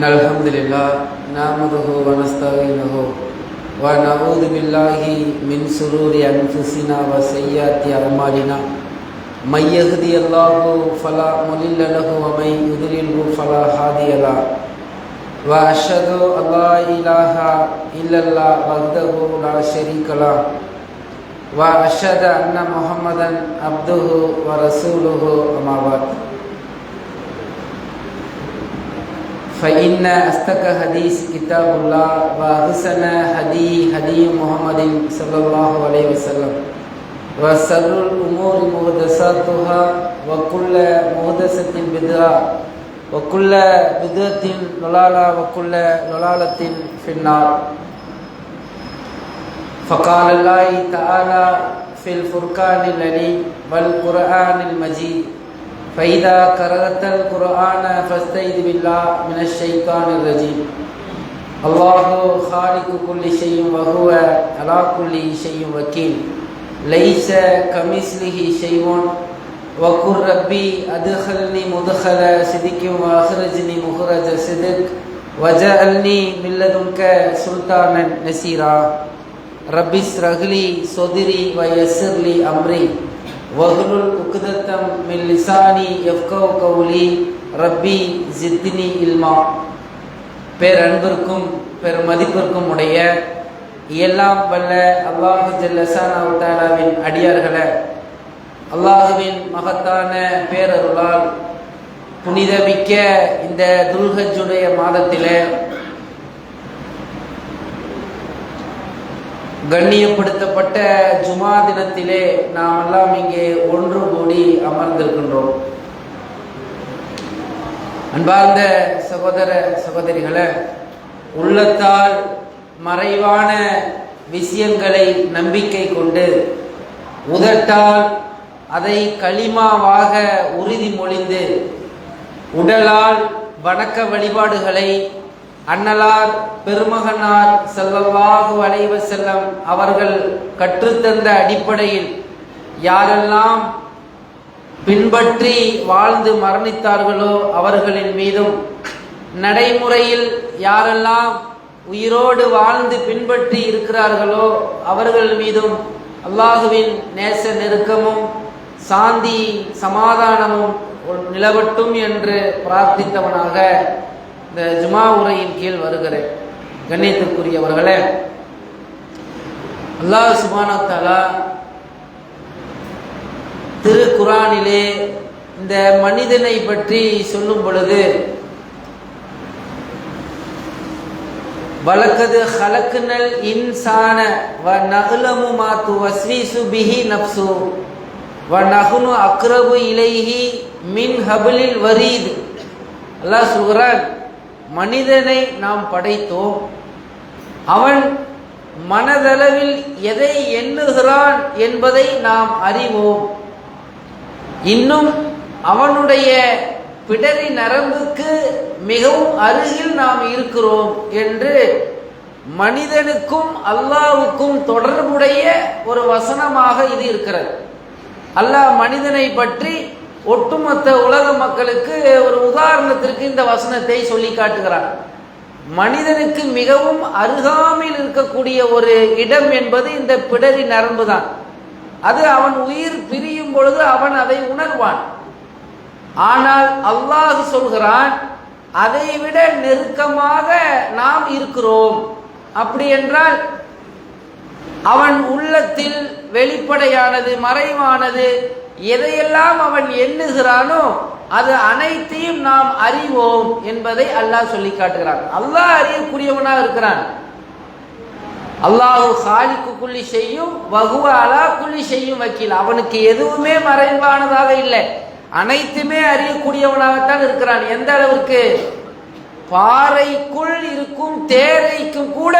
إن الحمد لله نعمده ونستعينه ونعوذ بالله من شرور أنفسنا وسيئات أعمالنا من يهدي الله فلا مضل له ومن يضلله فلا هادي له وأشهد أن لا إله إلا الله وحده لا شريك له وأشهد أن محمدا عبده ورسوله أما بعد فإن أصدق حديث كتاب الله وأحسن هدي هدي محمد صلى الله عليه وسلم وشر الأمور محدثاتها وكل محدثة بدعة وكل بدعة ضلالة وكل ضلالة في النار فقال الله تعالى في الفرقان العليم والقرآن المجيد فإذا قرأت القرآن فاستعذ بالله من الشيطان الرجيم. الله خالق كل شيء وهو على كل شيء وكيل. ليس كمثله شيء. وقل ربي أدخلني مدخل صدق وأخرجني مخرج صدق وجعلني من لدنك سلطانا نصيرا ربي اشرح لي صدري ويسر لي أمري. வஹ்லுல் உக்தத்தம் மின் லிசானி எஃப்கவ் கவுலி ரப்பி ஜித்தினி இல்மா பேரன்பிற்கும் பெருமதிப்பிற்கும் உடைய எல்லாம் வல்ல அல்லாஹு ஜல்லசானாவுத்தாலாவின் அடியார்களை அல்லாஹுவின் மகத்தான பேரருளால் புனிதமிக்க இந்த துல்ஹஜுடைய மாதத்தில் கண்ணியப்படுத்தப்பட்ட ஜுமா தினத்திலே நாம் எல்லாம் இங்கே ஒன்று கூடி அமர்ந்திருக்கின்றோம். அன்பார்ந்த சகோதர சகோதரிகளை உள்ளத்தால் மறைவான விஷயங்களை நம்பிக்கை கொண்டு உதட்டால் அதை களிமாவாக உறுதிமொழிந்து உடலால் வணக்க வழிபாடுகளை அன்னலார் பெருமகனார் செல்லவாகு அலைவ செல்லம் அவர்கள் கற்றுத்தந்த அடிப்படையில் யாரெல்லாம் பின்பற்றி வாழ்ந்து மரணித்தார்களோ அவர்களின் மீதும் நடைமுறையில் யாரெல்லாம் உயிரோடு வாழ்ந்து பின்பற்றி இருக்கிறார்களோ அவர்கள் மீதும் அல்லாஹுவின் நேச நெருக்கமும் சாந்தி சமாதானமும் நிலவட்டும் என்று பிரார்த்தித்தவனாக இந்த ஜுமா உரையின் கீழ் வருகிறேன். கண்ணியத்திற்குரியவர்களே அல்லாஹ் சுபானத்தாலா திருக்குறானிலே இந்த மனிதனை பற்றி சொல்லும் பொழுது வழக்கது ஹலக்குனல் இன்சான வ நகுலமு மாத்து வஸ்வீசு பிஹி நப்சு வ நகுனு அக்ரபு இலைஹி மின் ஹபுலில் வரீது. அல்லாஹ் சொல்கிறான் மனிதனை நாம் படைத்தோம். அவன் மனதளவில் எதை எண்ணுகிறான் என்பதை நாம் அறிவோம். இன்னும் அவனுடைய பிடரி நரம்புக்கு மிகவும் அருகில் நாம் இருக்கிறோம் என்று மனிதனுக்கும் அல்லாவுக்கும் தொடர்புடைய ஒரு வசனமாக இது இருக்கிறது. அல்லாஹ் மனிதனை பற்றி ஒட்டுமொத்த உலக மக்களுக்கு ஒரு உதாரணத்திற்கு இந்த வசனத்தை சொல்லி காட்டுகிறார். மனிதனுக்கு மிகவும் அருகாமையில் இருக்கக்கூடிய ஒரு இடம் என்பது இந்த பிடரி நரம்பு தான் அது அவன் உயிர் பிரியும் பொழுது அவன் அதை உணர்வான். ஆனால் அல்லாஹ் சொல்கிறான் அதை விட நெருக்கமாக நாம் இருக்கிறோம். அப்படி என்றால் அவன் உள்ளத்தில் வெளிப்படையானது மறைவானது எதையெல்லாம் அவன் எண்ணுகிறானோ அது அனைத்தையும் நாம் அறிவோம் என்பதை அல்லாஹ் சொல்லி காட்டுகிறான். அல்லாஹ் அறியக்கூடியவனாக இருக்கிறான். அல்லாஹு ஹாலிக்கு குள்ளி செய்யும் வகுவ அலா குள்ளி செய்யும் வக்கீல். அவனுக்கு எதுவுமே மறைவானதாக இல்லை. அனைத்துமே அறியக்கூடியவனாகத்தான் இருக்கிறான். எந்த அளவிற்கு? பாறைக்குள் இருக்கும் தேரைக்கும் கூட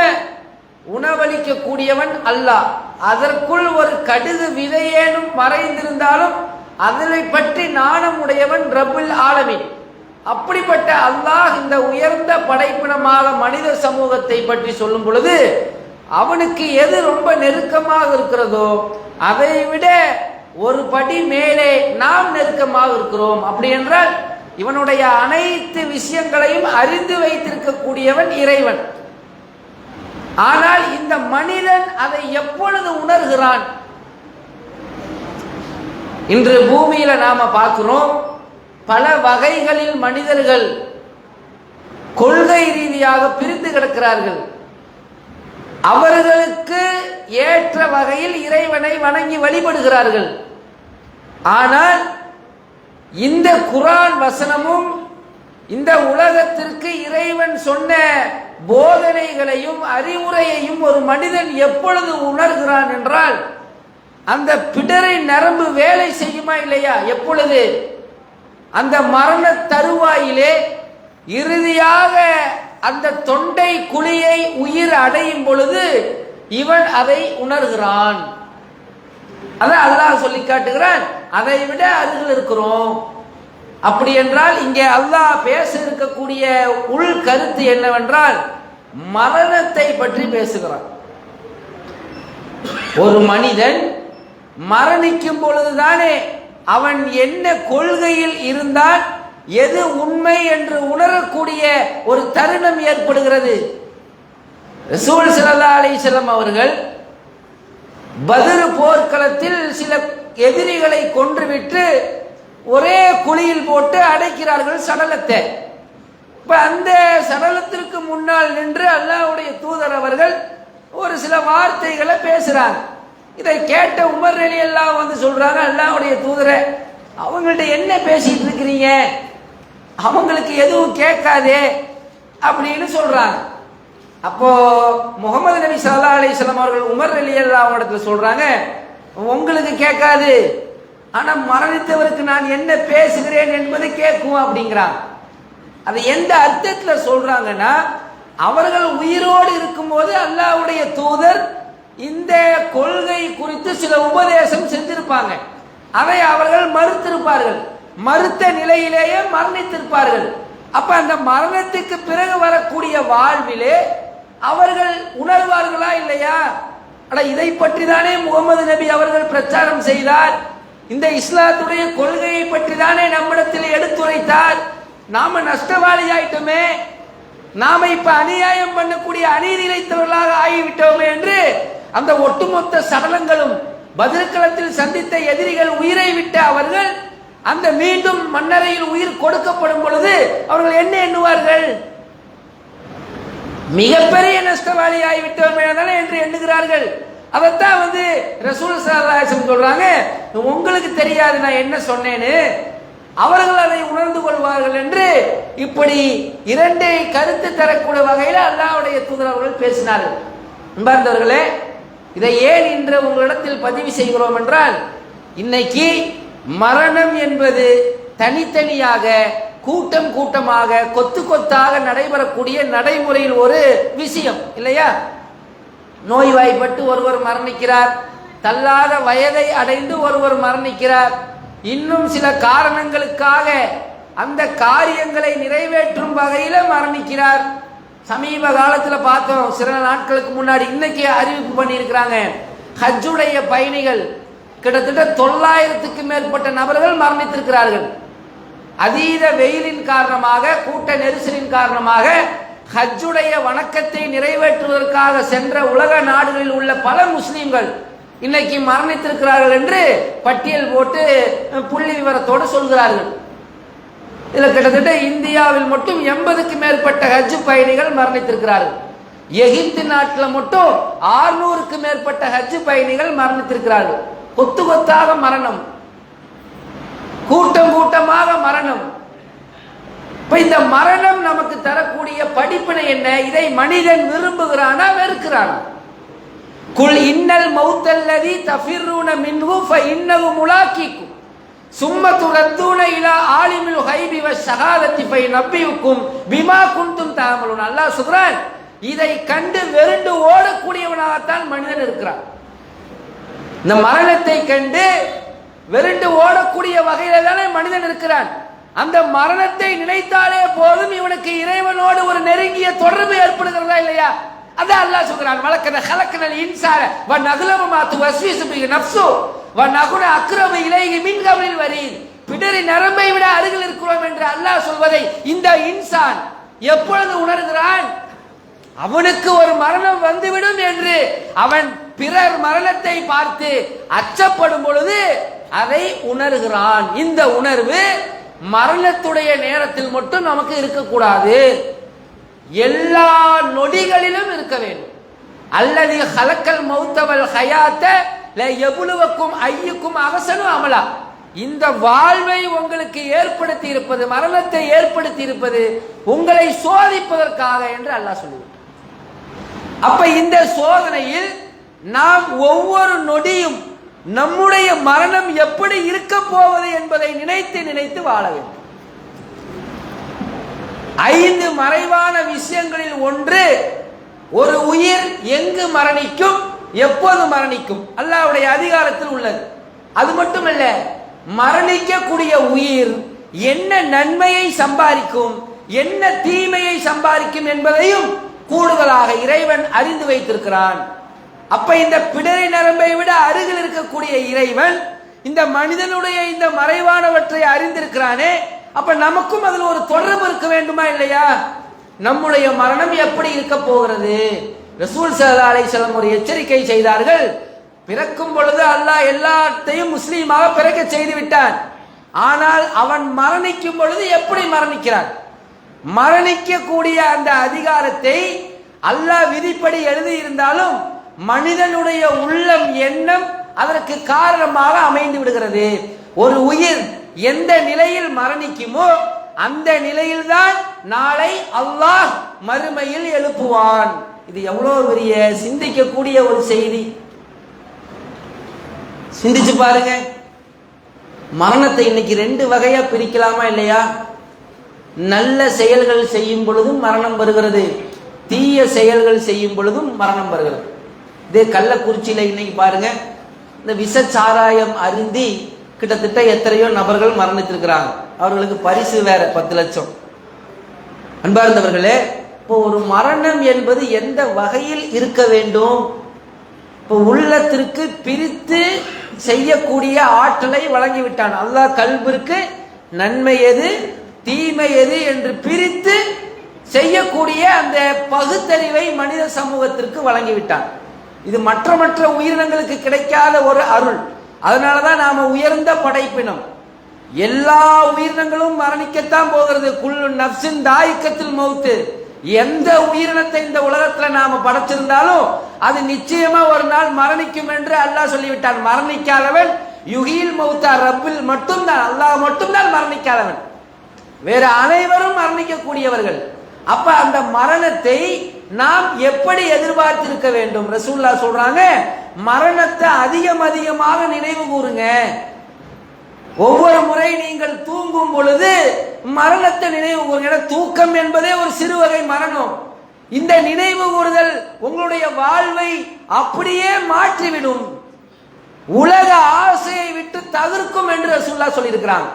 உணவளிக்க கூடியவன் அல்லாஹ் அதற்குள் ஒரு கடுகு விதையேனும் மறைந்திருந்தாலும் அதனை பற்றி நாணம் உடையவன் ரபுல் ஆலமின். அப்படிப்பட்ட அல்லாஹ் இந்த உயர்ந்த படைப்பினமாக மனித சமூகத்தை பற்றி சொல்லும் பொழுது அவனுக்கு எது ரொம்ப நெருக்கமாக இருக்கிறதோ அதை விட ஒரு படி மேலே நாம் நெருக்கமாக இருக்கிறோம். அப்படி என்றால் இவனுடைய அனைத்து விஷயங்களையும் அறிந்து வைத்திருக்கக்கூடியவன் இறைவன். ஆனால் இந்த மனிதன் அதை எப்பொழுது உணர்கிறான்? இன்று பூமியில நாம பார்க்கிறோம் பல வகைகளில் மனிதர்கள் கொள்கை ரீதியாக பிரிந்து கிடக்கிறார்கள். அவர்களுக்கு ஏற்ற வகையில் இறைவனை வணங்கி வழிபடுகிறார்கள். ஆனால் இந்த குரான் வசனமும் இந்த உலகத்திற்கு இறைவன் சொன்ன போதனைகளையும் அறிவுரையையும் ஒரு மனிதன் எப்பொழுது உணர்கிறான் என்றால் அந்த பிடரை நரம்பு வேலை செய்யுமா இல்லையா? எப்பொழுது? அந்த மரண தருவாயிலே இறுதியாக அந்த தொண்டை குழியை உயிர் அடையும் பொழுது இவன் அதை உணர்கிறான். அதான் அல்லாஹ் சொல்லி காட்டுகிறான். அதை விட அருகில் இருக்கிறோம். அப்படி என்றால் இங்கே அல்லாஹ் பேச இருக்கக்கூடிய உள் கருத்து என்னவென்றால் மரணத்தை பற்றி பேசுகிறான் ஒரு மனிதன் மரணிக்கும் பொழுதுதானே அவன் என்ன கொள்கையில் இருந்தால் எது உண்மை என்று உணரக்கூடிய ஒரு தருணம் ஏற்படுகிறது. ரசூல் ஸல்லல்லாஹு அலைஹி அவர்கள் பத்ர் போர்க்களத்தில் சில எதிரிகளை கொன்றுவிட்டு ஒரே குழியில் போட்டு அடைக்கிறார்கள் சடலத்தை. இப்ப அந்த சடலத்திற்கு முன்னால் நின்று அல்லாவுடைய தூதர் அவர்கள் ஒரு சில வார்த்தைகளை பேசுறாங்க. இதை கேட்ட உமர் அலி எல்லாம் வந்து சொல்றாங்க அல்லாவுடைய தூதரை அவங்கள்ட்ட என்ன பேசிட்டு இருக்கிறீங்க? அவங்களுக்கு எதுவும் கேட்காதே அப்படின்னு சொல்றாங்க. அப்போ முகமது நபி சல்லா அலிஸ்லாம் அவர்கள் உமர் அலி அல்லா இடத்துல சொல்றாங்க உங்களுக்கு கேட்காது. ஆனா மரணித்தவருக்கு நான் என்ன பேசுகிறேன் என்பது கேட்கும் அப்படிங்கிறாங்க அதை எந்த அர்த்தத்துல சொல்றாங்கன்னா அவர்கள் உயிரோடு இருக்கும்போது அல்லாவுடைய தூதர் இந்த கொள்கை குறித்து சில உபதேசம் செஞ்சிருப்பாங்க. அதை அவர்கள் மறுத்திருப்பார்கள். மறுத்த நிலையிலேயே மரணித்திருப்பார்கள். அப்ப அந்த மரணத்துக்கு பிறகு வரக்கூடிய வாழ்விலே அவர்கள் உணர்வார்களா இல்லையா? இதை பற்றி தானே முகமது நபி அவர்கள் பிரச்சாரம் செய்தார். இந்த இஸ்லாத்துடைய கொள்கையை பற்றி தானே நம்மிடத்தில் எடுத்துரைத்தார். நாம நஷ்டவாளி ஆயிட்டோமே நாம இப்ப அநியாயம் பண்ணக்கூடிய அநீதி இழைத்தவர்களாக ஆகிவிட்டோமே என்று அந்த ஒட்டுமொத்த சடலங்களும் பதில்களத்தில் சந்தித்த எதிரிகள் உயிரை விட்ட அவர்கள் அந்த மீண்டும் மன்னரையில் உயிர் கொடுக்கப்படும் பொழுது அவர்கள் என்ன எண்ணுவார்கள்? மிகப்பெரிய நஷ்டவாளி ஆகிவிட்டோமே தானே என்று எண்ணுகிறார்கள். அதைத்தான் வந்து ரசூல் சல்லாசம் சொல்றாங்க உங்களுக்கு தெரியாது நான் என்ன சொன்னேன்னு. அவர்கள் அதை உணர்ந்து கொள்வார்கள் என்று இப்படி இரண்டை கருத்து தரக்கூடிய வகையில் அல்லாவுடைய தூதர் அவர்கள் பேசினார்கள். அன்பார்ந்தவர்களே இதை ஏன் இன்று உங்களிடத்தில் பதிவு செய்கிறோம் என்றால் இன்னைக்கு மரணம் என்பது தனித்தனியாக கூட்டம் கூட்டமாக கொத்து கொத்தாக நடைபெறக்கூடிய நடைமுறையில் ஒரு விஷயம் இல்லையா? நோய்வாய்ப்பட்டு ஒருவர் மரணிக்கிறார். தள்ளாத வயதை அடைந்து ஒருவர் மரணிக்கிறார். இன்னும் சில காரணங்களுக்காக அந்த காரியங்களை நிறைவேற்றும் வகையில மரணிக்கிறார். சமீப காலத்தில் பார்த்தோம் சில நாட்களுக்கு முன்னாடி இன்னைக்கு அறிவிப்பு பண்ணியிருக்கிறாங்க. ஹஜ்ஜுடைய பயணிகள் கிட்டத்தட்ட தொள்ளாயிரத்துக்கு மேற்பட்ட நபர்கள் மரணித்திருக்கிறார்கள். அதீத வெயிலின் காரணமாக கூட்ட நெரிசலின் காரணமாக ஹஜ்ஜுடைய வணக்கத்தை நிறைவேற்றுவதற்காக சென்ற உலக நாடுகளில் உள்ள பல முஸ்லீம்கள் இன்னைக்கு மரணித்திருக்கிறார்கள் என்று பட்டியல் போட்டு புள்ளி விவரத்தோடு சொல்கிறார்கள். இதில் கிட்டத்தட்ட இந்தியாவில் மட்டும் எண்பதுக்கு மேற்பட்ட ஹஜ் பயணிகள் மரணித்திருக்கிறார்கள். எகிப்து நாட்டில் மட்டும் ஆறுநூறுக்கு மேற்பட்ட ஹஜ் பயணிகள் மரணித்திருக்கிறார்கள். கொத்து கொத்தாக மரணம். கூட்டம் கூட்டமாக மரணம். இப்ப இந்த மரணம் நமக்கு தரக்கூடிய படிப்பினை என்ன? இதை மனிதன் விரும்புகிறானா வெறுக்கிறானா? குல் இன்னல் மௌத்தல்லதி தஃபிர்ரூன மின்ஹு ஃப இன்னஹு முலாக்கிக்கும். சும்ம துரத்தூன இலா ஆலிமில் ஹைபி வ ஷஹாதத்தி ஃபை நப்பியுக்கும் பிமா குந்தும் தாமலுன். அல்லாஹ் சொல்றான் இதை கண்டு வெறுண்டு ஓடக்கூடியவனாகத்தான் மனிதன் இருக்கிறான். இந்த மரணத்தை கண்டு வெறுண்டு ஓடக்கூடிய வகையில தானே மனிதன் இருக்கிறான். அந்த மரணத்தை நினைத்தாலே போதும் இவனுக்கு இறைவனோடு ஒரு நெருங்கிய தொடர்பு ஏற்படுகிறதா இல்லையா? அதான் அல்லாஹ் சொல்றான் வழக்கத ஹலக்கனல் இன்சார வ நகுலம மாத்து வஸ்வீசு பிக நப்சு வ நகுன அக்ரம இலைகி மின் கபலில் வரீத் பிடரி நரம்பை விட அருகில் இருக்கிறோம் என்று அல்லாஹ் சொல்வதை இந்த இன்சான் எப்பொழுது உணர்கிறான்? அவனுக்கு ஒரு மரணம் வந்துவிடும் என்று அவன் பிறர் மரணத்தை பார்த்து அச்சப்படும் பொழுது அதை உணர்கிறான். இந்த உணர்வு மரணத்துடைய நேரத்தில் மட்டும் நமக்கு இருக்கக்கூடாது. எல்லா நொடிகளிலும் இருக்க வேண்டும். அல்லது ஹலக்கல் மௌத்தவல் ஹயாத்த எவ்வளவுக்கும் ஐயுக்கும் அவசனும் அமலா. இந்த வாழ்வை உங்களுக்கு ஏற்படுத்தி இருப்பது மரணத்தை ஏற்படுத்தி இருப்பது உங்களை சோதிப்பதற்காக என்று அல்லாஹ் சொல்லுவார் அப்ப இந்த சோதனையில் நாம் ஒவ்வொரு நொடியும் நம்முடைய மரணம் எப்படி இருக்க போவது என்பதை நினைத்து நினைத்து வாழ வேண்டும். ஐந்து மறைவான விஷயங்களில் ஒன்று ஒரு உயிர் எங்கு மரணிக்கும் எப்போது மரணிக்கும்? அல்லாவுடைய அதிகாரத்தில் உள்ளது. அது மட்டுமல்ல மரணிக்கக்கூடிய உயிர் என்ன நன்மையை சம்பாதிக்கும் என்ன தீமையை சம்பாதிக்கும் என்பதையும் கூடுதலாக இறைவன் அறிந்து வைத்திருக்கிறான். அப்ப இந்த பிடரை நரம்பை விட அருகில் இருக்கக்கூடிய இறைவன் இந்த மனிதனுடைய இந்த மறைவானவற்றை அறிந்திருக்கிறானே. அப்ப நமக்கும் அதில் ஒரு தொடர்பு இருக்க வேண்டுமா இல்லையா? நம்முடைய மரணம் எப்படி இருக்க போகிறது? ரசூல் சல்லா செல்லம் ஒரு எச்சரிக்கை செய்தார்கள். பிறக்கும் பொழுது அல்லாஹ் எல்லாத்தையும் முஸ்லீமாக பிறக்க செய்து விட்டான். ஆனால் அவன் மரணிக்கும் பொழுது எப்படி மரணிக்கிறான்? மரணிக்கக்கூடிய அந்த அதிகாரத்தை அல்லாஹ் விதிப்படி எழுதியிருந்தாலும் மனிதனுடைய உள்ளம் எண்ணம் அதற்கு காரணமாக அமைந்து விடுகிறது. ஒரு உயிர் எந்த நிலையில் மரணிக்குமோ அந்த நிலையில்தான் நாளை அல்லாஹ் மறுமையில் எழுப்புவான். இது எவ்வளவு பெரிய சிந்திக்கக்கூடிய ஒரு செய்தி. சிந்திச்சு பாருங்க. மரணத்தை இன்னைக்கு ரெண்டு வகையா பிரிக்கலாமா இல்லையா? நல்ல செயல்கள் செய்யும் பொழுதும் மரணம் வருகிறது. தீய செயல்கள் செய்யும் பொழுதும் மரணம் வருகிறது. இதே கள்ளக்குறிச்சியில இன்னைக்கு பாருங்க இந்த விஷ சாராயம் அருந்தி கிட்டத்தட்ட எத்தனையோ நபர்கள் மரணித்திருக்கிறாங்க. அவர்களுக்கு பரிசு வேற பத்து லட்சம். அன்பார்ந்தவர்களே இப்போ ஒரு மரணம் என்பது எந்த வகையில் இருக்க வேண்டும்? இப்போ உள்ளத்திற்கு பிரித்து செய்யக்கூடிய ஆற்றலை வழங்கிவிட்டான். அல்லாஹ் கல்விற்கு நன்மை எது தீமை எது என்று பிரித்து செய்யக்கூடிய அந்த பகுத்தறிவை மனித சமூகத்திற்கு வழங்கிவிட்டான். இது மற்ற மற்ற உயிரினங்களுக்கு கிடைக்காத ஒரு அருள். அதனாலதான் நாம உயர்ந்த படைப்பினம். எல்லா உயிரினங்களும் மரணிக்கத்தான் போகிறது. குள்ளு நப்சின் தாயக்கத்தில் மௌத்து. எந்த உயிரினத்தை இந்த உலகத்துல நாம படைச்சிருந்தாலும் அது நிச்சயமா ஒரு நாள் மரணிக்கும் என்று அல்லாஹ் சொல்லிவிட்டான். மரணிக்காதவன் யுகில் மௌத்தா. ரப்பில் மட்டும்தான். அல்லாஹ் மட்டும்தான் மரணிக்காதவன். வேற அனைவரும் மரணிக்கக்கூடியவர்கள். அப்ப அந்த மரணத்தை நாம் எப்படி எதிர்பார்த்திருக்க வேண்டும்? ரசூல்லா சொல்றாங்க மரணத்தை அதிகம் அதிகமாக நினைவு கூறுங்க. ஒவ்வொரு முறை நீங்கள் தூங்கும் பொழுது மரணத்தை நினைவு கூறுங்க. தூக்கம் என்பதே ஒரு சிறு வகை மரணம். இந்த நினைவு கூறுதல் உங்களுடைய வாழ்வை அப்படியே மாற்றிவிடும். உலக ஆசையை விட்டு தவிர்க்கும் என்று ரசூல்லா சொல்லியிருக்கிறாங்க.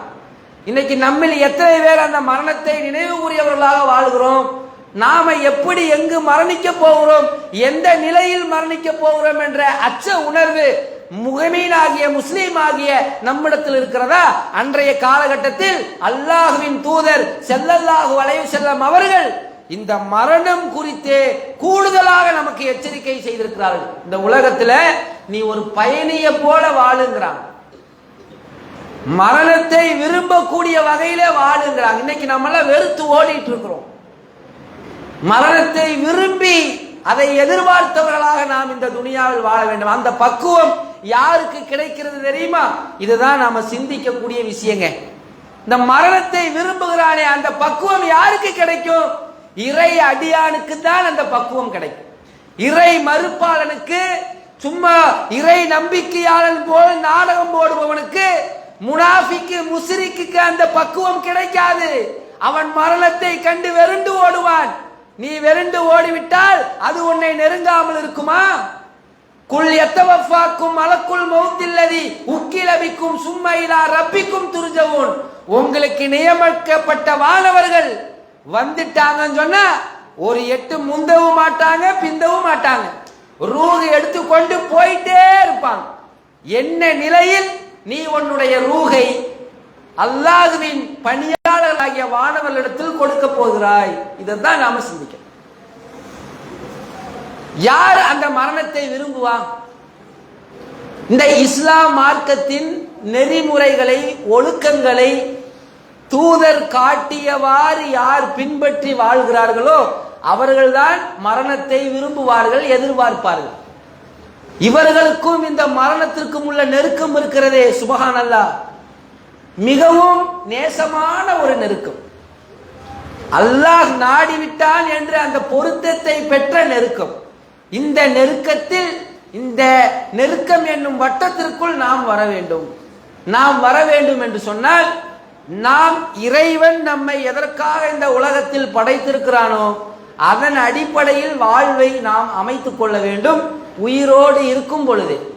இன்னைக்கு நம்மில் எத்தனை பேர் அந்த மரணத்தை நினைவு கூறியவர்களாக வாழ்கிறோம்? நாம எப்படி எங்கு மரணிக்க போகிறோம்? எந்த நிலையில் மரணிக்க போகிறோம் என்ற அச்ச உணர்வு முகமீனாகிய முஸ்லீம் ஆகிய நம்மிடத்தில் இருக்கிறதா? அன்றைய காலகட்டத்தில் அல்லாஹுவின் தூதர் செல்லல்லாஹு வளைவு செல்லம் அவர்கள் இந்த மரணம் குறித்து கூடுதலாக நமக்கு எச்சரிக்கை செய்திருக்கிறார்கள். இந்த உலகத்துல நீ ஒரு பயணிய போல வாழுங்கிறாங்க. மரணத்தை விரும்பக்கூடிய வகையிலே வாழுங்கிறாங்க. இன்னைக்கு நம்மளாம் வெறுத்து ஓடிட்டு இருக்கிறோம். மரணத்தை விரும்பி அதை எதிர்பார்த்தவர்களாக நாம் இந்த துனியாவில் வாழ வேண்டும். அந்த பக்குவம் யாருக்கு கிடைக்கிறது தெரியுமா? இதுதான் நாம சிந்திக்கக்கூடிய விஷயங்க. இந்த மரணத்தை விரும்புகிறானே அந்த பக்குவம் யாருக்கு கிடைக்கும்? இறை அடியானுக்கு தான் அந்த பக்குவம் கிடைக்கும். இறை மறுப்பாளனுக்கு சும்மா இறை நம்பிக்கையாளன் போல் நாடகம் போடுபவனுக்கு முனாஃபிக்கு முசிரிக்கு அந்த பக்குவம் கிடைக்காது. அவன் மரணத்தை கண்டு வெறுண்டு ஓடுவான். நீ வெறுண்டு ஓடிவிட்டால் அது உன்னை நெருங்காமல் இருக்குமா? குல் எத்தவஃபாக்கும் மலக்குள் மௌத்தில்லதி உக்கிலபிக்கும் சும்மையிலா ரப்பிக்கும் துருஜவும் உங்களுக்கு நியமிக்கப்பட்ட வானவர்கள் வந்துட்டாங்கன்னு சொன்னா ஒரு எட்டு முந்தவும் மாட்டாங்க பிந்தவும் மாட்டாங்க. ரூஹ் எடுத்துக்கொண்டு போயிட்டே இருப்பாங்க. என்ன நிலையில் நீ உன்னுடைய ரூகை அல்லாஹுவின் பணியாளர்களாகிய வானவர்களிடத்தில் கொடுக்க போகிறாய். இதைத்தான் நாம சிந்திக்கணும். யார் அந்த மரணத்தை விரும்புவா இந்த இஸ்லாம் மார்க்கத்தின் நெறிமுறைகளை ஒழுக்கங்களை தூதர் காட்டியவாறு யார் பின்பற்றி வாழ்கிறார்களோ அவர்கள்தான் மரணத்தை விரும்புவார்கள் எதிர்பார்ப்பார்கள். இவர்களுக்கும் இந்த மரணத்திற்கும் உள்ள நெருக்கம் இருக்கிறதே சுபகான் அல்லாஹ் மிகவும் நேசமான ஒரு நெருக்கம். அல்லாஹ் நாடிவிட்டான் என்று அந்த பொருத்தத்தை பெற்ற நெருக்கம். இந்த நெருக்கத்தில் இந்த நெருக்கம் என்னும் வட்டத்திற்குள் நாம் வர வேண்டும். நாம் வர வேண்டும் என்று சொன்னால் நாம் இறைவன் நம்மை எதற்காக இந்த உலகத்தில் படைத்திருக்கிறானோ அதன் அடிப்படையில் வாழ்வை நாம் அமைத்துக் கொள்ள வேண்டும் உயிரோடு இருக்கும் பொழுது.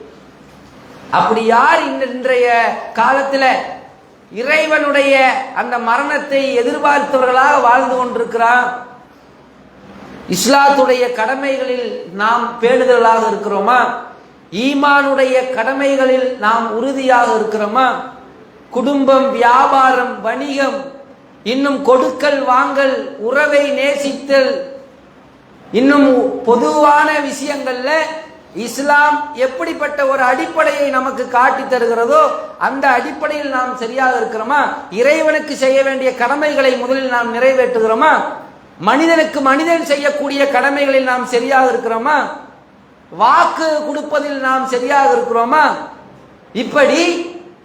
அப்படி யார் இன்றைய காலத்தில் இறைவனுடைய அந்த மரணத்தை எதிர்பார்த்தவர்களாக வாழ்ந்து கொண்டிருக்கிறான் இஸ்லாத்துடைய கடமைகளில் நாம் பேணுதலாக இருக்கிறோமா? ஈமானுடைய கடமைகளில் நாம் உறுதியாக இருக்கிறோமா? குடும்பம் வியாபாரம் வணிகம் இன்னும் கொடுக்கல் வாங்கல் உறவை நேசித்தல் இன்னும் பொதுவான விஷயங்கள்ல இஸ்லாம் எப்படிப்பட்ட ஒரு அடிப்படையை நமக்கு காட்டி தருகிறதோ அந்த அடிப்படையில் நாம் சரியாக இருக்கிறோமா? இறைவனுக்கு செய்ய வேண்டிய கடமைகளை முதலில் நாம் நிறைவேற்றுகிறோமா? மனிதனுக்கு மனிதன் செய்யக்கூடிய கடமைகளில் நாம் சரியாக இருக்கிறோமா? வாக்கு கொடுப்பதில் நாம் சரியாக இருக்கிறோமா? இப்படி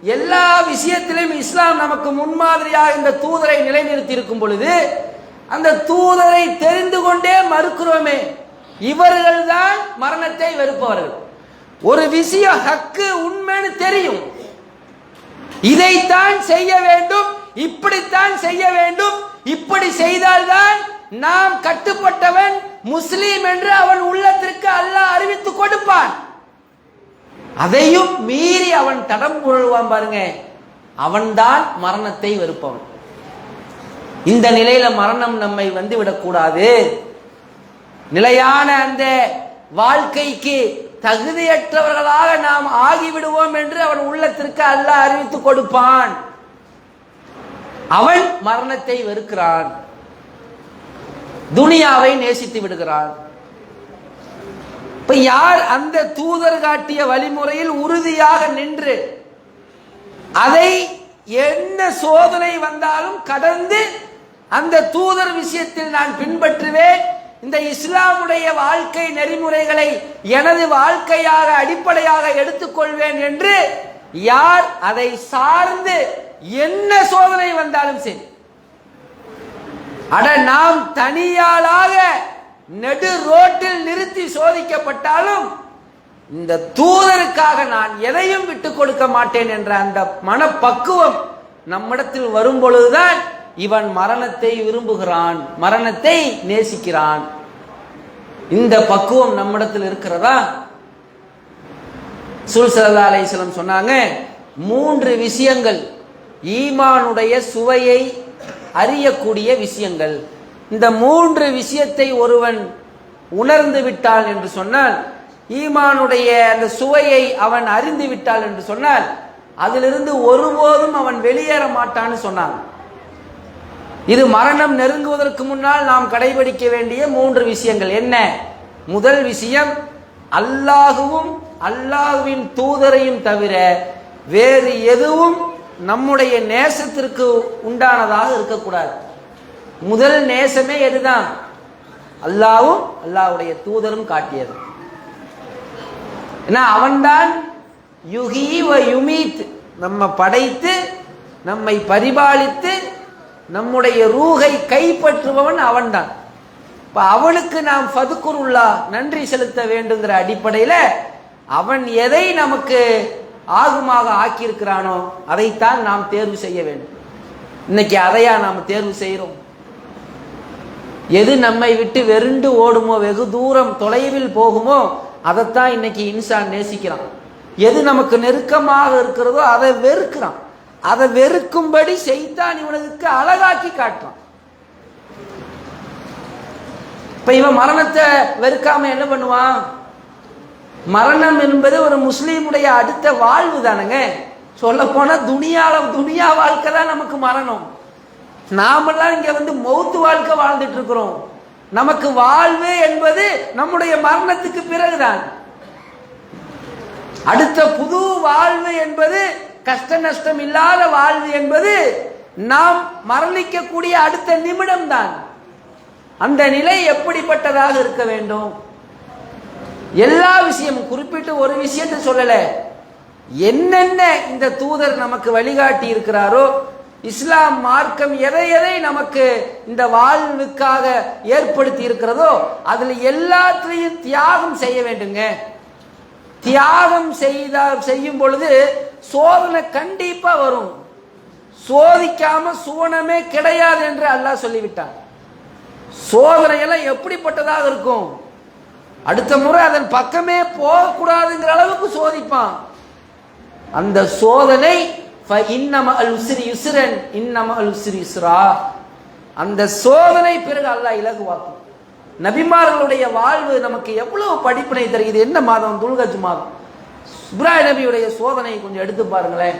எல்லா விஷயத்திலும் இஸ்லாம் நமக்கு முன்மாதிரியாக இந்த தூதரை நிலைநிறுத்தி இருக்கும் பொழுது அந்த தூதரை தெரிந்து கொண்டே மறுக்கிறோமே. இவர்கள் தான் மரணத்தை வெறுப்பவர்கள். ஒரு விஷயம் ஹக்கு உண்மைன்னு தெரியும். இதைத்தான் செய்ய வேண்டும் இப்படித்தான் செய்ய வேண்டும் இப்படி செய்தால்தான் நாம் கட்டுப்பட்டவன் முஸ்லீம் என்று அவன் உள்ளத்திற்கு அல்லாஹ் அறிவித்து கொடுப்பான். அதையும் மீறி அவன் தடம் கொள்வான் பாருங்க. அவன்தான் மரணத்தை வெறுப்பவன். இந்த நிலையில மரணம் நம்மை வந்து விடக்கூடாது. நிலையான அந்த வாழ்க்கைக்கு தகுதியற்றவர்களாக நாம் ஆகிவிடுவோம் என்று அவன் உள்ளத்திற்கு அல்லாஹ் அறிவித்து கொடுப்பான். அவன் மரணத்தை வெறுக்கிறான். துனியாவை நேசித்து விடுகிறான். இப்ப யார் அந்த தூதர் காட்டிய வழிமுறையில் உறுதியாக நின்று அதை என்ன சோதனை வந்தாலும் கடந்து அந்த தூதர் விஷயத்தில் நான் பின்பற்றுவேன் இந்த இஸ்லாமுடைய வாழ்க்கை நெறிமுறைகளை எனது வாழ்க்கையாக அடிப்படையாக எடுத்துக்கொள்வேன் என்று யார் அதை சார்ந்து என்ன சோதனை வந்தாலும் சரி. அட நாம் தனியாளாக நெடு ரோட்டில் நிறுத்தி சோதிக்கப்பட்டாலும் இந்த தூதருக்காக நான் எதையும் விட்டுக் கொடுக்க மாட்டேன் என்ற அந்த மனப்பக்குவம் நம்மிடத்தில் வரும் பொழுதுதான் இவன் மரணத்தை விரும்புகிறான் மரணத்தை நேசிக்கிறான். இந்த பக்குவம் நம்மிடத்தில் இருக்கிறதா? சுல்சலா அலைசலம் சொன்னாங்க மூன்று விஷயங்கள் ஈமானுடைய சுவையை அறியக்கூடிய விஷயங்கள். இந்த மூன்று விஷயத்தை ஒருவன் உணர்ந்து விட்டான் என்று சொன்னால் ஈமானுடைய அந்த சுவையை அவன் அறிந்து விட்டாள் என்று சொன்னால் அதிலிருந்து ஒருபோதும் அவன் வெளியேற மாட்டான்னு சொன்னான் இது மரணம் நெருங்குவதற்கு முன்னால் நாம் கடைபிடிக்க வேண்டிய மூன்று விஷயங்கள் என்ன? முதல் விஷயம் அல்லாஹுவும் அல்லாஹுவின் தூதரையும் தவிர வேறு எதுவும் நம்முடைய நேசத்திற்கு உண்டானதாக இருக்கக்கூடாது. முதல் நேசமே எதுதான்? அல்லாவும் அல்லாஹ்வுடைய தூதரும் காட்டியது. ஏன்னா அவன்தான் யுகி வ யுமீத். நம்ம படைத்து நம்மை பரிபாலித்து நம்முடைய ரூகை கைப்பற்றுபவன் அவன்தான். இப்போ அவனுக்கு நாம் ஃபதுக்குருல்லா நன்றி செலுத்த வேண்டுங்கிற அடிப்படையில் அவன் எதை நமக்கு ஆகுமாக ஆக்கியிருக்கிறானோ அதைத்தான் நாம் தேர்வு செய்ய வேண்டும். இன்னைக்கு அதையா நாம் தேர்வு செய்கிறோம் எது நம்மை விட்டு வெருண்டு ஓடுமோ வெகு தூரம் தொலைவில் போகுமோ அதைத்தான் இன்னைக்கு இன்சான் நேசிக்கிறான். எது நமக்கு நெருக்கமாக இருக்கிறதோ அதை வெறுக்கிறான். அதை வெறுக்கும்படி செய்தான் இவனுக்கு அழகாக்கி காட்டுறான். இப்ப இவன் மரணத்தை வெறுக்காம என்ன பண்ணுவான்? மரணம் என்பது ஒரு முஸ்லீமுடைய அடுத்த வாழ்வு தானுங்க. சொல்ல போனா துனியால துனியா வாழ்க்கை தான் நமக்கு மரணம். நாமெல்லாம் இங்க வந்து மௌத்து வாழ்க்கை வாழ்ந்துட்டு இருக்கிறோம். நமக்கு வாழ்வு என்பது நம்முடைய மரணத்துக்கு பிறகுதான். அடுத்த புது வாழ்வு என்பது கஷ்ட நஷ்டம் இல்லாத வாழ்வு என்பது நாம் மரணிக்கக்கூடிய அடுத்த நிமிடம் தான் அந்த நிலை எப்படிப்பட்டதாக இருக்க வேண்டும்? எல்லா விஷயமும் குறிப்பிட்டு ஒரு விஷயத்தை சொல்லல. என்னென்ன இந்த தூதர் நமக்கு வழிகாட்டி இருக்கிறாரோ இஸ்லாம் மார்க்கம் எதை எதை நமக்கு இந்த வாழ்வுக்காக ஏற்படுத்தி இருக்கிறதோ அதில் எல்லாத்திலையும் தியாகம் செய்ய வேண்டுங்க. தியாகம் செய்த செய்யும் பொழுது சோதனை கண்டிப்பா வரும். சோதிக்காம சுவனமே கிடையாது என்று அல்லாஹ் சொல்லிவிட்டான். சோதனை எல்லாம் எப்படிப்பட்டதாக இருக்கும்? அடுத்த முறை அதன் பக்கமே போகக்கூடாதுங்கிற அளவுக்கு சோதிப்பான். அந்த சோதனை இன்னம அல் உசிரி யுசிரன் இன்னம அல் உசிரி யுஸ்ரா. அந்த சோதனை பிறகு அல்லாஹ் இலகுவாக்கும். நபிமார்களுடைய வாழ்வு நமக்கு எவ்வளவு படிப்பினை தருகிறது? என்ன மாதம்? துல்கஜ் மாதம். இப்ராஹிம் நபியுடைய சோதனையை கொஞ்சம் எடுத்து பாருங்களேன்.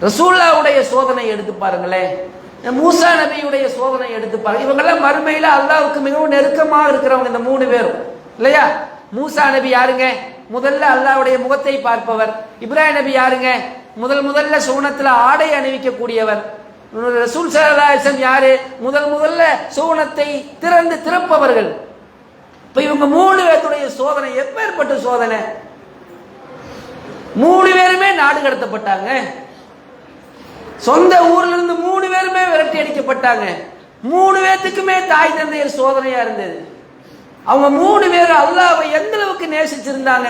ரசூல்லாவுடைய சோதனை எடுத்து பாருங்களேன். மூசா நபியுடைய சோதனை எடுத்து பாருங்க. இவங்கெல்லாம் மறுமையில அல்லாவுக்கு மிகவும் நெருக்கமாக இருக்கிறவங்க இந்த மூணு பேரும். இல்லையா? மூசா நபி யாருங்க? முதல்ல அல்லாவுடைய முகத்தை பார்ப்பவர். இப்ராஹிம் நபி யாருங்க? முதல் முதல்ல சூனத்துல ஆடை அணிவிக்கக்கூடியவர். ரசூல் சலாசம் யாரு? முதல் முதல்ல சூனத்தை திறந்து திறப்பவர்கள். இப்ப இவங்க மூணு பேர்த்துடைய சோதனை எப்பேற்பட்ட சோதனை? மூணு பேருமே நாடு கடத்தப்பட்டாங்க. சொந்த ஊர்ல இருந்து மூணு பேருமே விரட்டி அடிக்கப்பட்டாங்க. மூணு பேர்த்துக்குமே தாய் தந்தையர் சோதனையா இருந்தது. அவங்க மூணு பேர் அல்லாவை எந்த அளவுக்கு நேசிச்சிருந்தாங்க?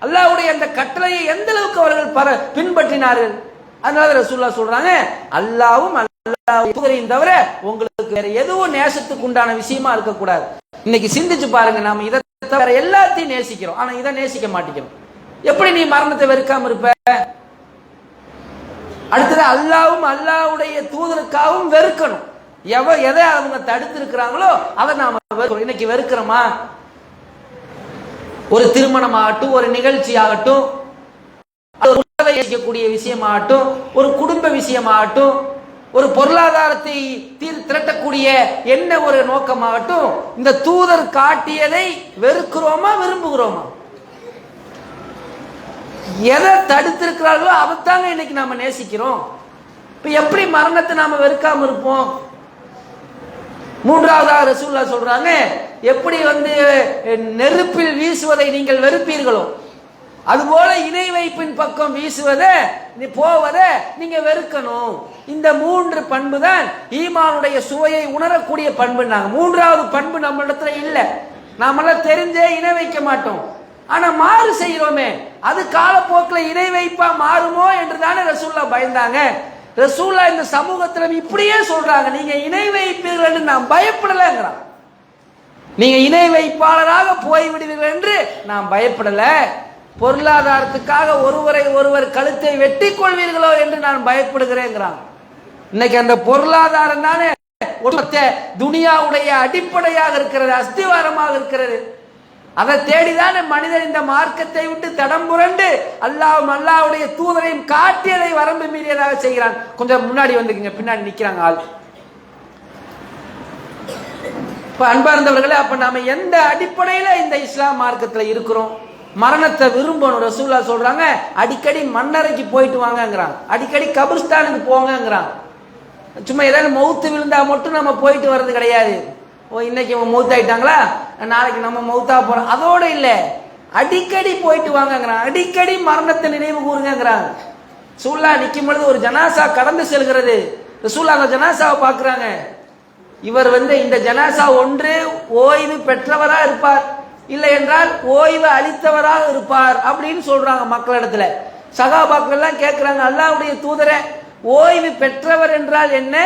அல்லாவுடைய அந்த கட்டளையை எந்த அளவுக்கு அவர்கள் பர பின்பற்றினார்கள்? அதனால ரசூல்லா சொல்றாங்க அல்லாவும் அல்லாஹ் தவிர உங்களுக்கு வேற எதுவும் நேசத்துக்கு உண்டான விஷயமா இருக்கக்கூடாது. இன்னைக்கு சிந்திச்சு பாருங்க நாம இதை தவிர எல்லாத்தையும் நேசிக்கிறோம். ஆனா இதை நேசிக்க மாட்டேங்கிறோம். எப்படி நீ மரணத்தை வெறுக்காம இருப்ப? அடுத்தது அல்லாவும் அல்லாவுடைய தூதருக்காகவும் வெறுக்கணும். எவ எதை அவங்க தடுத்து இருக்கிறாங்களோ அதை நாம வெறுக்கிறோம். இன்னைக்கு வெறுக்கிறோமா? ஒரு திருமணம் ஆகட்டும் ஒரு நிகழ்ச்சி ஆகட்டும் இருக்கக்கூடிய விஷயமாகட்டும் ஒரு குடும்ப விஷயமாகட்டும் ஒரு பொருளாதாரத்தை தீர் திரட்டக்கூடிய என்ன ஒரு நோக்கமாகட்டும் இந்த தூதர் காட்டியதை வெறுக்கிறோமா விரும்புகிறோமா? எதை தடுத்திருக்கிறார்களோ அதைத்தாங்க இன்னைக்கு நாம நேசிக்கிறோம். இப்ப எப்படி மரணத்தை நாம வெறுக்காம இருப்போம்? மூன்றாவதாக ரசூல்லா சொல்றாங்க எப்படி வந்து நெருப்பில் வீசுவதை நீங்கள் வெறுப்பீர்களோ? அதுபோல இணை வைப்பின் பக்கம் வீசுவதை நீ போவதை நீங்க வெறுக்கணும். இந்த மூன்று பண்பு தான் ஈமானுடைய சுவையை உணரக்கூடிய பண்பு மூன்றாவது பண்பு நம்மளிடத்துல இல்லை. நாமெல்லாம் தெரிஞ்சே இணை வைக்க மாட்டோம். ஆனா மாறு செய்யறோமே. அது காலப்போக்கில் இணை வைப்பா மாறுமோ என்று தானே ரசூல்லா பயந்தாங்க. ரசூல்லா இந்த சமூகத்துல இப்படியே சொல்றாங்க. நீங்க இணை வைப்பீர்கள் நான் பயப்படலைங்கிறான். நீங்க இணை வைப்பாளராக போய்விடுவீர்கள் என்று நான் பயப்படலை. பொருளாதாரத்துக்காக ஒருவரை ஒருவர் கழுத்தை வெட்டி கொள்வீர்களோ என்று நான் பயப்படுகிறேங்கிறான். இன்னைக்கு அந்த பொருளாதாரம் தானே துனியாவுடைய அடிப்படையாக இருக்கிறது அஸ்திவாரமாக இருக்கிறது. அதை தேடிதானே மனிதன் இந்த மார்க்கத்தை விட்டு தடம் புரண்டு அல்லாவும் அல்லாவுடைய தூதரையும் காட்டியதை வரம்பு மீறியதாக செய்கிறான். கொஞ்சம் முன்னாடி வந்துக்குங்க பின்னாடி நிற்கிறாங்க ஆள். இப்போ அன்பார்ந்தவர்களே அப்போ நாம் எந்த அடிப்படையில் இந்த இஸ்லாம் மார்க்கத்தில் இருக்கிறோம்? மரணத்தை விரும்பணும் ரசூல்லா சொல்றாங்க அடிக்கடி மண்ணறைக்கு போயிட்டு வாங்கங்கிறாங்க. அடிக்கடி கபிர்ஸ்தானுக்கு போங்கங்கிறாங்க. சும்மா ஏதாவது மௌத்து விழுந்தா மட்டும் நம்ம போயிட்டு வர்றது கிடையாது. ஓ இன்னைக்கு மௌத் ஆயிட்டாங்களா நாளைக்கு நம்ம மவுத்தா போறோம். அதோட இல்ல. அடிக்கடி போயிட்டு வாங்கங்கிறான் அடிக்கடி மரணத்தை நினைவு கூறுங்கிறாங்க சூல்லா நிற்கும் பொழுது ஒரு ஜனாசா கடந்து செல்கிறது. ரசூல்லா அந்த ஜனாசாவை பார்க்குறாங்க. இவர் வந்து இந்த ஜனாசா ஒன்று ஓய்வு பெற்றவரா இருப்பார். இல்லை என்றால் ஓய்வு அளித்தவராக இருப்பார் அப்படின்னு சொல்றாங்க மக்களிடத்துல. சகாபாக்கள் எல்லாம் கேட்கிறாங்க அல்லாவுடைய தூதரை ஓய்வு பெற்றவர் என்றால் என்ன?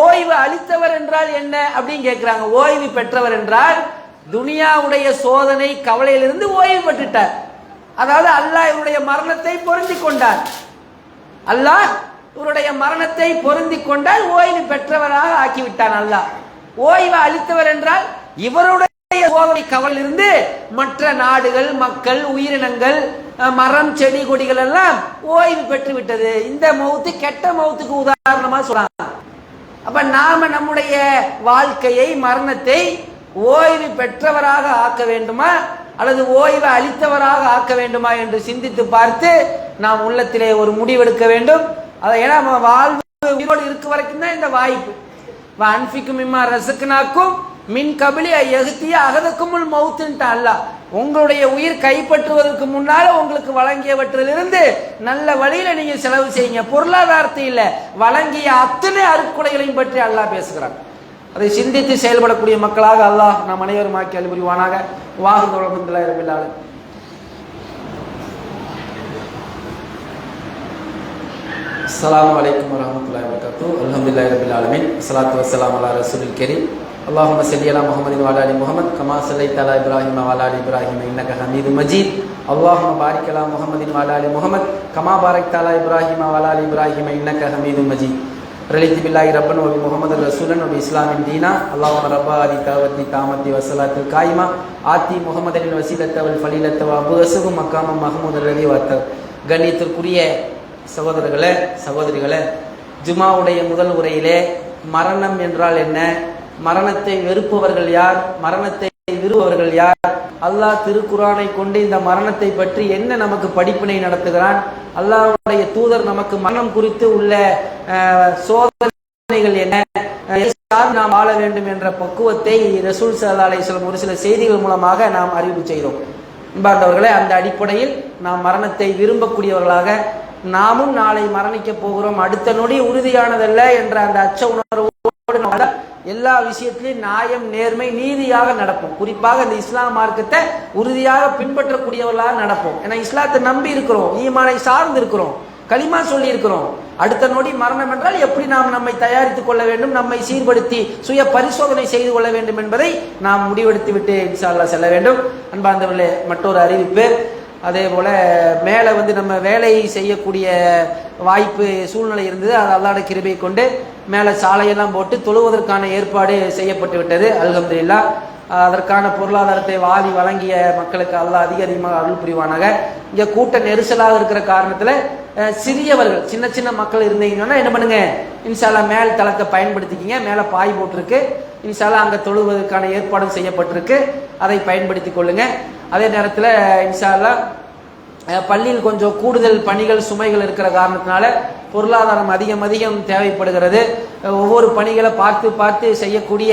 ஓய்வு அளித்தவர் என்றால் என்ன? அப்படின்னு கேட்கிறாங்க ஓய்வு பெற்றவர் என்றால் துனியாவுடைய சோதனை கவலையிலிருந்து ஓய்வு பெற்றுட்டார். அதாவது அல்லாஹ் இவருடைய மரணத்தை பொருந்தி கொண்டார். அல்லாஹ் இவருடைய மரணத்தை பொருந்தி கொண்டால் ஓய்வு பெற்றவராக ஆக்கிவிட்டான் அல்லாஹ். ஓய்வு அளித்தவர் என்றால் இவருடைய சோதனை கவலிலிருந்து மற்ற நாடுகள் மக்கள் உயிரினங்கள் மரம் செடி கொடிகள் எல்லாம் ஓய்வு பெற்று விட்டது. இந்த மௌத்து கெட்ட மௌத்துக்கு உதாரணமா சொல்றாங்க அப்ப நாம நம்முடைய வாழ்க்கையை மரணத்தை ஓய்வு பெற்றவராக ஆக்க வேண்டுமா? அல்லது ஓய்வு அளித்தவராக ஆக்க வேண்டுமா என்று சிந்தித்து பார்த்து நாம் உள்ளத்திலே ஒரு முடிவெடுக்க வேண்டும். அதை ஏன்னா நம்ம வாழ்வு உயிரோடு இருக்க வரைக்கும் தான் இந்த வாய்ப்பு. அன்பிக்கும் இம்மா ரசுக்குனாக்கும் மின் கபிலி எகுத்திய அகதக்குமுள் மவுத்துன்ட்டு அல்ல. உங்களுடைய உயிர் கைப்பற்றுவதற்கு முன்னால உங்களுக்கு வழங்கியவற்றிலிருந்து நல்ல வழியில நீங்க செலவு செய்யுங்க. பொருளாதாரத்தை இல்ல. வழங்கிய அத்தனை அருக்குடைகளையும் பற்றி அல்லாஹ் பேசுகிறான். அதை சிந்தித்து செயல்படக்கூடிய மக்களாக அல்லாஹ் நாம் அனைவரும் ஆக்கி அலுபுரிவானாக வாகன தொடர்புல இருப்பில்லாது அஸ்ஸலாமு அலைக்கும் வரஹ்மத்துல்லாஹி வபரகாத்துஹு. அல்ஹம்துலில்லாஹி ரப்பில் ஆலமீன். ஸலாத்து வஸ்ஸலாமு அலா ரசூலில் கரீம். اللهم صل على محمد وعلى ال محمد كما صليت على ابراهيم وعلى ال ابراهيم انك حميد مجيد اللهم بارك على محمد وعلى ال محمد كما باركت على ابراهيم وعلى ال ابراهيم انك حميد مجيد رضيت بالله ربا وبمحمد رسولا وباسلام دينا اللهم رب هذه الدعوه التامه والصلاه القائمه آتي محمد الوسيله والفضيله وابوسه مقام محمود الذي واتر கண்ணியத்திற்குரிய சகோதரர்களே சகோதரிகளே ஜுமாவுடைய முதல் உரையிலே மரணம் என்றால் என்ன மரணத்தை வெறுப்பவர்கள் யார்? மரணத்தை விரும்பவர்கள் யார்? அல்லாஹ் திருக்குறானை கொண்டு இந்த மரணத்தை பற்றி என்ன நமக்கு படிப்பினை நடத்துகிறான்? அல்லாஹுடைய தூதர் நமக்கு மரணம் குறித்து உள்ள சோதனைகள் என்ன? நாம் வாழ வேண்டும் என்ற பக்குவத்தை ரசூல் சல்லா ஒரு சில செய்திகள் மூலமாக நாம் அறிவு செய்தோம். அன்பார்ந்தவர்களே அந்த அடிப்படையில் நாம் மரணத்தை விரும்பக்கூடியவர்களாக நாமும் நாளை மரணிக்க போகிறோம். அடுத்த நொடி உறுதியானதல்ல என்ற அந்த அச்ச உணர்வோடு எல்லா விஷயத்திலையும் நியாயம் நேர்மை நீதியாக நடப்போம் குறிப்பாக இந்த இஸ்லாம் மார்க்கத்தை உறுதியாக பின்பற்றக்கூடியவர்களாக நடப்போம். ஏன்னா இஸ்லாத்தை நம்பி இருக்கிறோம் ஈமானை சார்ந்து இருக்கிறோம் களிமா சொல்லி இருக்கிறோம். அடுத்த நொடி மரணம் என்றால் எப்படி நாம் நம்மை தயாரித்துக் கொள்ள வேண்டும் நம்மை சீர்படுத்தி சுய பரிசோதனை செய்து கொள்ள வேண்டும் என்பதை நாம் முடிவெடுத்து விட்டு செல்ல வேண்டும். அன்பார்ந்தவர்களே மற்றொரு அறிவிப்பு. அதே போல் மேலே வந்து நம்ம வேலை செய்யக்கூடிய வாய்ப்பு சூழ்நிலை இருந்தது. அது அல்லாட கிருபை கொண்டு மேலே சாலையெல்லாம் போட்டு தொழுவதற்கான ஏற்பாடு செய்யப்பட்டு விட்டது. அல்ஹம்துலில்லாஹ் அதற்கான பொருளாதாரத்தை வாரி வழங்கிய மக்களுக்கு அல்லா அதிக அதிகமாக அருள் புரிவானாக. இங்கே கூட்ட நெரிசலாக இருக்கிற காரணத்தில் சிறியவர்கள் சின்ன சின்ன மக்கள் இருந்தீங்கன்னா என்ன பண்ணுங்க? இன்சாலா மேல் தளத்தை பயன்படுத்திக்கிங்க. மேலே பாய் போட்டிருக்கு. இன்சாலா அங்கே தொழுவதற்கான ஏற்பாடும் செய்யப்பட்டிருக்கு. அதை பயன்படுத்தி கொள்ளுங்கள் அதே நேரத்தில் இன்ஷால்லா பள்ளியில் கொஞ்சம் கூடுதல் பணிகள் சுமைகள் இருக்கிற காரணத்தினால பொருளாதாரம் அதிகம் அதிகம் தேவைப்படுகிறது. ஒவ்வொரு பணிகளை பார்த்து பார்த்து செய்யக்கூடிய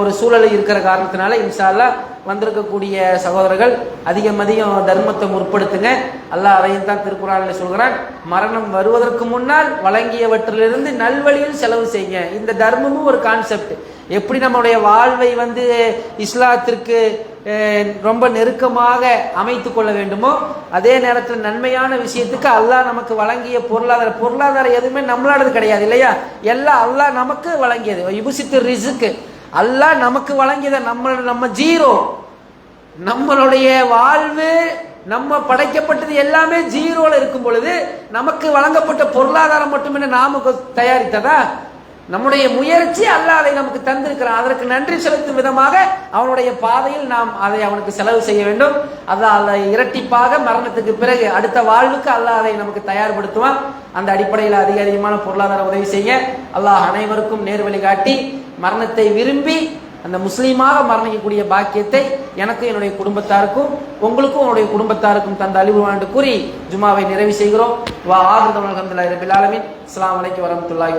ஒரு சூழல் இருக்கிற காரணத்தினால இன்ஷால்லா வந்திருக்கக்கூடிய சகோதரர்கள் அதிகம் அதிகம் தர்மத்தை முற்படுத்துங்க. அல்லாஹ் அதையும் தான் திருக்குறானில் சொல்கிறான். மரணம் வருவதற்கு முன்னால் வழங்கியவற்றிலிருந்து நல்வழியில் செலவு செய்யுங்க. இந்த தர்மமும் ஒரு கான்செப்ட் எப்படி நம்மளுடைய வாழ்வை வந்து இஸ்லாத்திற்கு ரொம்ப நெருக்கமாக அமைத்து கொள்ள வேண்டுமோ அதே நேரத்தில் நன்மையான விஷயத்துக்கு அல்லாஹ் நமக்கு வழங்கிய பொருளாதார பொருளாதாரம் எதுவுமே நம்மளானது கிடையாது இல்லையா? எல்லாம் அல்லாஹ் நமக்கு வழங்கியது. இபுசித்து ரிசுக்கு. அல்லாஹ் நமக்கு வழங்கியதை நம்ம நம்ம ஜீரோ. நம்மளுடைய வாழ்வு நம்ம படைக்கப்பட்டது எல்லாமே ஜீரோல இருக்கும் பொழுது நமக்கு வழங்கப்பட்ட பொருளாதாரம் மட்டுமே நாம தயாரித்ததா? நம்முடைய முயற்சி அல்லாஹ் அதை நமக்கு தந்திருக்கிறான். அதற்கு நன்றி செலுத்தும் விதமாக அவனுடைய பாதையில் நாம் அதை அவனுக்கு செலவு செய்ய வேண்டும். அதான் அதை இரட்டிப்பாக மரணத்துக்கு பிறகு அடுத்த வாழ்வுக்கு அல்லாஹ் அதை நமக்கு தயார்படுத்துவான். அந்த அடிப்படையில் அதிக அதிகமான பொருளாதார உதவி செய்ய அல்லாஹ் அனைவருக்கும் நேர்வழி காட்டி மரணத்தை விரும்பி அந்த முஸ்லீமாக மரணிக்கக்கூடிய பாக்கியத்தை எனக்கு என்னுடைய குடும்பத்தாருக்கும் உங்களுக்கும் உங்களுடைய குடும்பத்தாருக்கும் தந்த அழிவுவான் கூறி ஜுமாவை நிறைவு செய்கிறோம். வா ஆகுதவன் அலமதுல்லாஹி ரபில் ஆலமீன். அஸ்ஸலாமு அலைக்கும் வரஹ்மத்துல்லாஹி